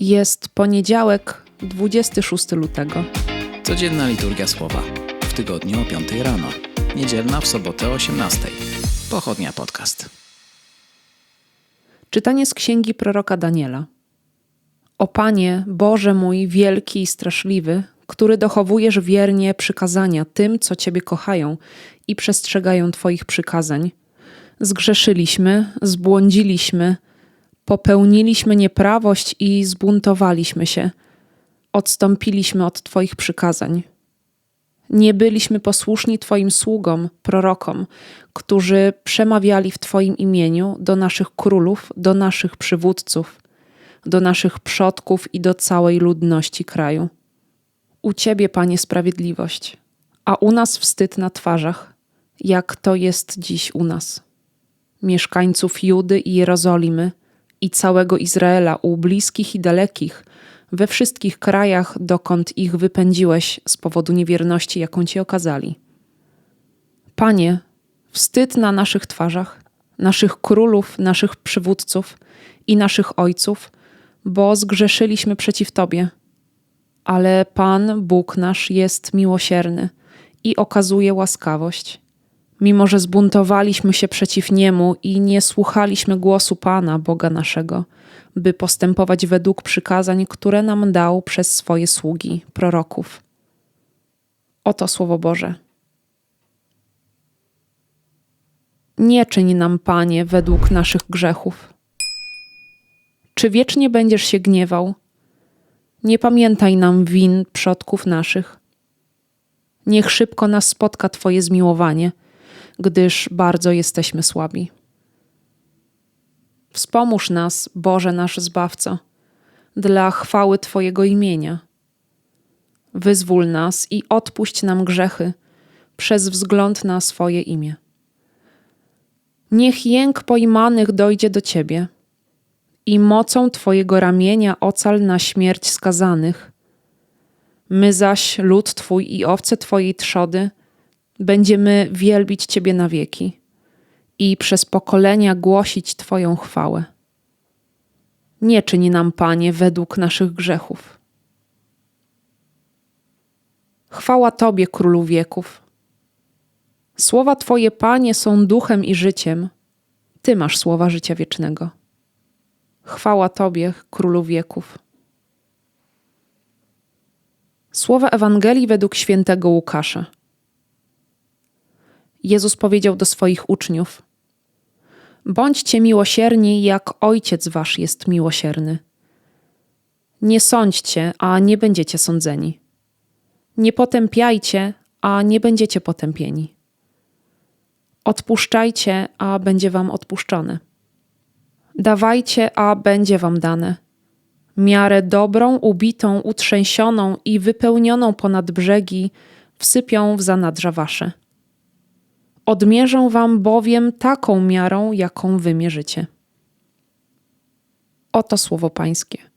Jest poniedziałek, 26 lutego. Codzienna liturgia słowa. W tygodniu o 5 rano. Niedzielna w sobotę o 18. Pochodnia podcast. Czytanie z księgi proroka Daniela. O Panie, Boże mój, wielki i straszliwy, który dochowujesz wiernie przykazania tym, co Ciebie kochają i przestrzegają Twoich przykazań. Zgrzeszyliśmy, zbłądziliśmy, popełniliśmy nieprawość i zbuntowaliśmy się. Odstąpiliśmy od Twoich przykazań. Nie byliśmy posłuszni Twoim sługom, prorokom, którzy przemawiali w Twoim imieniu do naszych królów, do naszych przywódców, do naszych przodków i do całej ludności kraju. U Ciebie, Panie, sprawiedliwość, a u nas wstyd na twarzach, jak to jest dziś u nas. Mieszkańców Judy i Jerozolimy i całego Izraela, u bliskich i dalekich, we wszystkich krajach, dokąd ich wypędziłeś z powodu niewierności, jaką ci okazali. Panie, wstyd na naszych twarzach, naszych królów, naszych przywódców i naszych ojców, bo zgrzeszyliśmy przeciw Tobie. Ale Pan, Bóg nasz, jest miłosierny i okazuje łaskawość. Mimo, że zbuntowaliśmy się przeciw Niemu i nie słuchaliśmy głosu Pana, Boga naszego, by postępować według przykazań, które nam dał przez swoje sługi, proroków. Oto Słowo Boże. Nie czyń nam, Panie, według naszych grzechów. Czy wiecznie będziesz się gniewał? Nie pamiętaj nam win przodków naszych. Niech szybko nas spotka Twoje zmiłowanie, gdyż bardzo jesteśmy słabi. Wspomóż nas, Boże nasz Zbawco, dla chwały Twojego imienia. Wyzwól nas i odpuść nam grzechy przez wzgląd na swoje imię. Niech jęk pojmanych dojdzie do Ciebie i mocą Twojego ramienia ocal na śmierć skazanych. My zaś, lud Twój i owce Twojej trzody, będziemy wielbić Ciebie na wieki i przez pokolenia głosić Twoją chwałę. Nie czyń nam, Panie, według naszych grzechów. Chwała Tobie, Królu wieków. Słowa Twoje, Panie, są duchem i życiem. Ty masz słowa życia wiecznego. Chwała Tobie, Królu wieków. Słowa Ewangelii według świętego Łukasza. Jezus powiedział do swoich uczniów: Bądźcie miłosierni, jak Ojciec Wasz jest miłosierny. Nie sądźcie, a nie będziecie sądzeni. Nie potępiajcie, a nie będziecie potępieni. Odpuszczajcie, a będzie Wam odpuszczone. Dawajcie, a będzie Wam dane. Miarę dobrą, ubitą, utrzęsioną i wypełnioną ponad brzegi wsypią w zanadrza Wasze. Odmierzę wam bowiem taką miarą, jaką wymierzycie. Oto słowo Pańskie.